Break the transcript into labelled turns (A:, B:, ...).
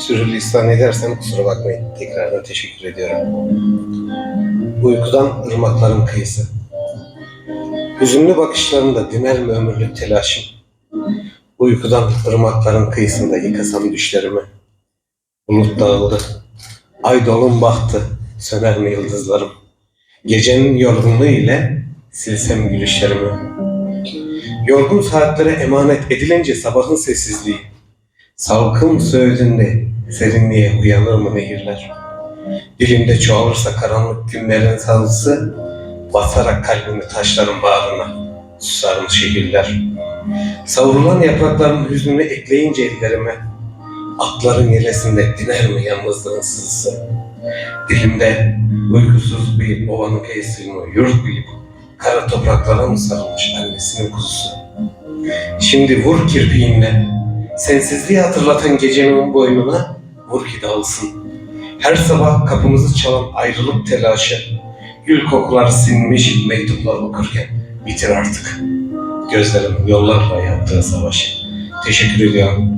A: sürülisan edersem kusura bakmayın. Tekrardan teşekkür ediyorum. Uykudan ırmakların kıyısı. Hüzünlü bakışlarında düner mi ömürlük telaşım? Uykudan ırmakların kıyısında yıkasam düşlerimi. Bulut dağıldı. Ay dolun bahtı. Söner mi yıldızlarım? Gecenin yorgunluğu ile silsem gülüşlerimi. Yorgun saatlere emanet edilince sabahın sessizliği. Salkım söğüdünde serinliğe uyanır mı nehirler? Dilimde çoğalırsa karanlık günlerin salısı, basarak kalbimi taşların bağrına, susar mı şehirler? Savrulan yaprakların hüznünü ekleyince ellerime, atların yelesinde diner mi yalnızlığın sızısı? Dilimde uykusuz bir ovanın kıyısını yurt bilip, kara topraklara mı sarılmış annesinin kuzusu? Şimdi vur kirpiğinle, sensizliği hatırlatan gecenin boynuna vur ki dağılsın. Her sabah kapımızı çalan ayrılık telaşı, gül kokular sinmiş mektuplar okurken bitir artık. Gözlerim yollarla yaptığı savaşı. Teşekkür ediyorum.